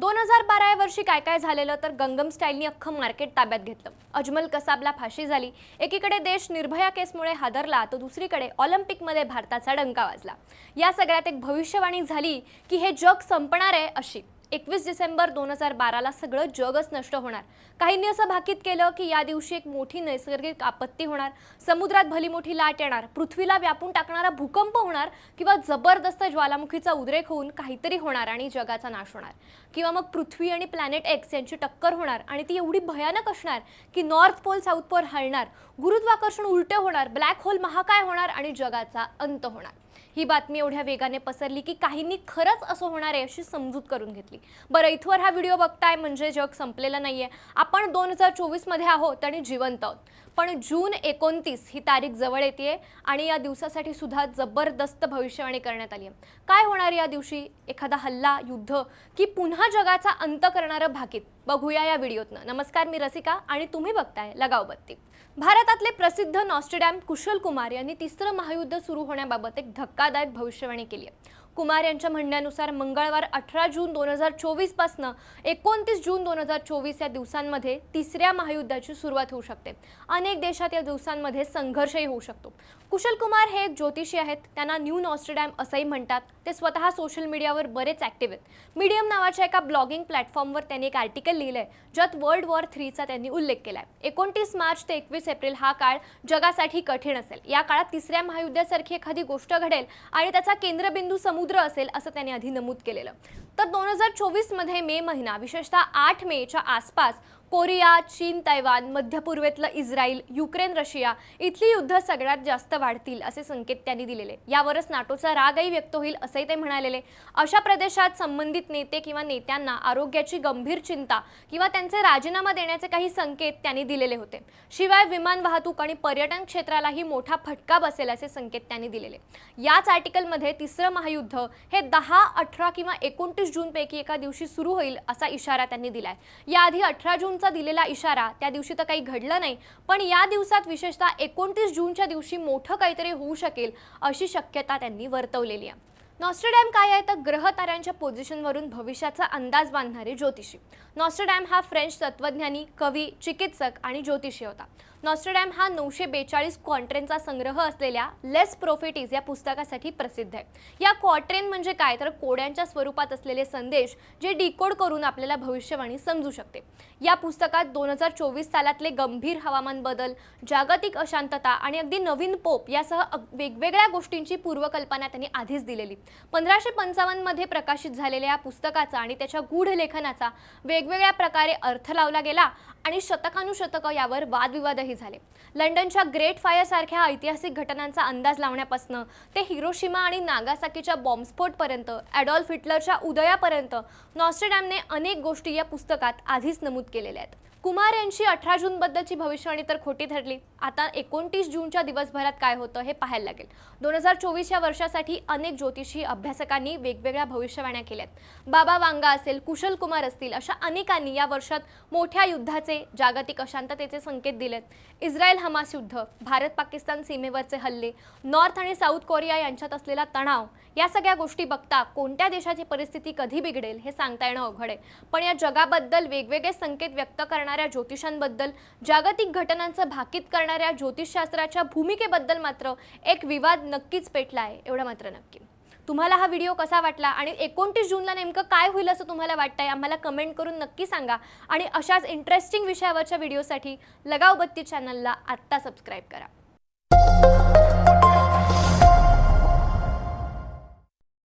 दोन हजार बारा या वर्षी काय काय झालेलं तर गंगम स्टाईलनी अख्खं मार्केट ताब्यात घेतलं. अजमल कसाबला फाशी झाली. एकीकडे देश निर्भया केसमुळे हादरला तर दुसरीकडे ऑलिम्पिकमध्ये भारताचा डंका वाजला. या सगळ्यात एक भविष्यवाणी झाली की हे जग संपणार आहे अशी. एकवीस डिसेंबर दोन हजार बाराला सगळं जगच नष्ट होणार. काहींनी असं भाकीत केलं की या दिवशी एक मोठी नैसर्गिक आपत्ती होणार. समुद्रात भली मोठी लाट येणार. पृथ्वीला व्यापून टाकणारा भूकंप होणार किंवा जबरदस्त ज्वालामुखीचा उद्रेक होऊन काहीतरी होणार आणि जगाचा नाश होणार. किंवा मग पृथ्वी आणि प्लॅनेट एक्स यांची टक्कर होणार आणि ती एवढी भयानक असणार की नॉर्थ पोल साऊथ पोल हलणार. गुरुत्वाकर्षण उलटे होणार. ब्लॅक होल महाकाय होणार आणि जगाचा अंत होणार. ही बातमी एवढ्या वेगाने पसरली की काहींनी खरंच असं होणार आहे अशी समजूत करून घेतली. बरं इथवर हा व्हिडिओ बघताय म्हणजे जग संपलेलं नाही आहे आपण दोन हजार चोवीसमध्ये आहोत आणि जिवंत आहोत. पण जून एकोणतीस ही तारीख जवळ येते आणि या दिवसासाठी सुद्धा जबरदस्त भविष्यवाणी करण्यात आली आहे काय होणार या दिवशी? एखादा हल्ला युद्ध की पुन्हा जगाचा अंत करणारं भाकीत? बघूया या व्हिडिओतनं. नमस्कार मी रसिका आणि तुम्ही बघताय लगाव बत्ती भारतातले प्रसिद्ध नॉस्टेडॅम कुशल कुमार यांनी तिसरं महायुद्ध सुरू होण्याबाबत एक धक्कादायक भविष्यवाणी केली आहे. कुमार यांच्या म्हणण्यानुसार मंगळवार अठरा जून दोन हजार चोवीसपासनं एकोणतीस जून दोन हजार चोवीस या दिवसांमध्ये तिसऱ्या महायुद्धाची सुरुवात होऊ शकते. अनेक देशात या दिवसांमध्ये संघर्षही होऊ शकतो. कुशल कुमार हे एक ज्योतिषी आहेत. त्यांना न्यू नॉस्टरडॅम असंही म्हणतात. ते स्वतः सोशल मीडियावर बरेच ॲक्टिव्ह आहेत. मीडियम नावाच्या एका ब्लॉगिंग प्लॅटफॉर्मवर त्यांनी एक आर्टिकल लिहिलं आहे ज्यात वर्ल्ड वॉर थ्रीचा त्यांनी उल्लेख केला आहे एकोणतीस मार्च ते एकवीस एप्रिल हा काळ जगासाठी कठीण असेल. या काळात तिसऱ्या महायुद्धासारखी एखादी गोष्ट घडेल आणि त्याचा केंद्रबिंदू समुद्र असेल असं त्यांनी आधी नमूद केलेलं. तर दोन हजार चोवीसमध्ये मे महिना विशेषतः आठ मेच्या आसपास कोरिया चीन तैवान मध्य पूर्वेतलं इस्रायल युक्रेन रशिया इथली युद्ध सगळ्यात जास्त वाढतील असे संकेत त्यांनी दिलेले. यावरच नाटोचा रागही व्यक्त होईल असंही ते म्हणालेले. अशा प्रदेशात संबंधित नेते किंवा नेत्यांना आरोग्याची गंभीर चिंता किंवा त्यांचे राजीनामा देण्याचे काही संकेत त्यांनी दिलेले होते. शिवाय विमान वाहतूक आणि पर्यटन क्षेत्रालाही मोठा फटका बसेल असे संकेत त्यांनी दिलेले. याच आर्टिकलमध्ये तिसरं महायुद्ध हे दहा अठरा किंवा एकोणतीस जूनपैकी एका दिवशी सुरू होईल असा इशारा त्यांनी दिलाय. याआधी अठरा जूनचा दिलेला इशारा त्या दिवशी तर काही घडलं नाही पण या दिवसात विशेषतः एकोणतीस जूनच्या दिवशी मोठं काहीतरी होऊ शकेल अशी शक्यता त्यांनी वर्तवलेली आहे. नॉस्टरडॅम काय आहे? तर ग्रह ताऱ्यांच्या पोझिशनवरून भविष्याचा अंदाज बांधणारे ज्योतिषी. नॉस्टरडॅम हा फ्रेंच तत्वज्ञानी कवी चिकित्सक आणि ज्योतिषी होता. नॉस्टरडॅम हा नऊशे बेचाळीस क्वांट्रेनचा संग्रह असलेल्या लेस प्रोफेटीज या पुस्तकासाठी प्रसिद्ध आहे. या क्वाट्रेन म्हणजे काय? तर कोड्यांच्या स्वरूपात असलेले संदेश जे डिकोड करून आपल्याला भविष्यवाणी समजू शकते. या पुस्तकात दोन हजार चोवीस सालातले गंभीर हवामान बदल जागतिक अशांतता आणि अगदी नवीन पोप यासह वेगवेगळ्या गोष्टींची पूर्वकल्पना त्यांनी आधीच दिलेली. पंधराशे पंचावन्नमध्ये प्रकाशित झालेल्या या पुस्तकाचा आणि त्याच्या गूढ लेखनाचा वेगवेगळ्या प्रकारे अर्थ लावला गेला आणि शतकानुशतकं यावर वादविवादही झाले. लंडनच्या ग्रेट फायर सारख्या ऐतिहासिक घटनांचा अंदाज लावण्यापासून ते हिरोशिमा आणि नागासाकीच्या बॉम्बस्फोटपर्यंत ॲडॉल्फ हिटलरच्या उदयापर्यंत नॉस्ट्रेडॅमने अनेक गोष्टी या पुस्तकात आधीच नमूद केलेल्या आहेत. कुमार यांची अठरा जूनबद्दलची भविष्यवाणी तर खोटी ठरली आता एकोणतीस जूनच्या दिवसभरात काय होतं हे पाहायला लागेल. दोन हजार चोवीस या वर्षासाठी अनेक ज्योतिषी अभ्यासकांनी वेगवेगळ्या भविष्यवाण्या केल्यात. बाबा वांगा असेल कुशल कुमार असतील अशा अनेकांनी या वर्षात मोठ्या युद्धाचे जागतिक अशांततेचे संकेत दिलेत. इस्रायल हमास युद्ध भारत पाकिस्तान सीमेवरचे हल्ले नॉर्थ आणि साऊथ कोरिया यांच्यात असलेला तणाव या सगळ्या गोष्टी बघता कोणत्या देशाची परिस्थिती कधी बिघडेल हे सांगता येणं अवघड आहे. पण या जगाबद्दल वेगवेगळे संकेत व्यक्त करणाऱ्या ज्योतिषांबद्दल जागतिक घटनांचं भाकीत करणाऱ्या ज्योतिषशास्त्राच्या भूमिकेबद्दल मात्र एक विवाद नक्कीच पेटला आहे एवढं मात्र नक्की. तुम्हाला हा व्हिडिओ कसा वाटला आणि एकोणतीस जूनला नेमकं काय होईल असं तुम्हाला वाटतंय आम्हाला कमेंट करून नक्की सांगा. आणि अशाच इंटरेस्टिंग विषयावरच्या व्हिडिओसाठी लगाव बत्ती चॅनलला आत्ता सबस्क्राईब करा.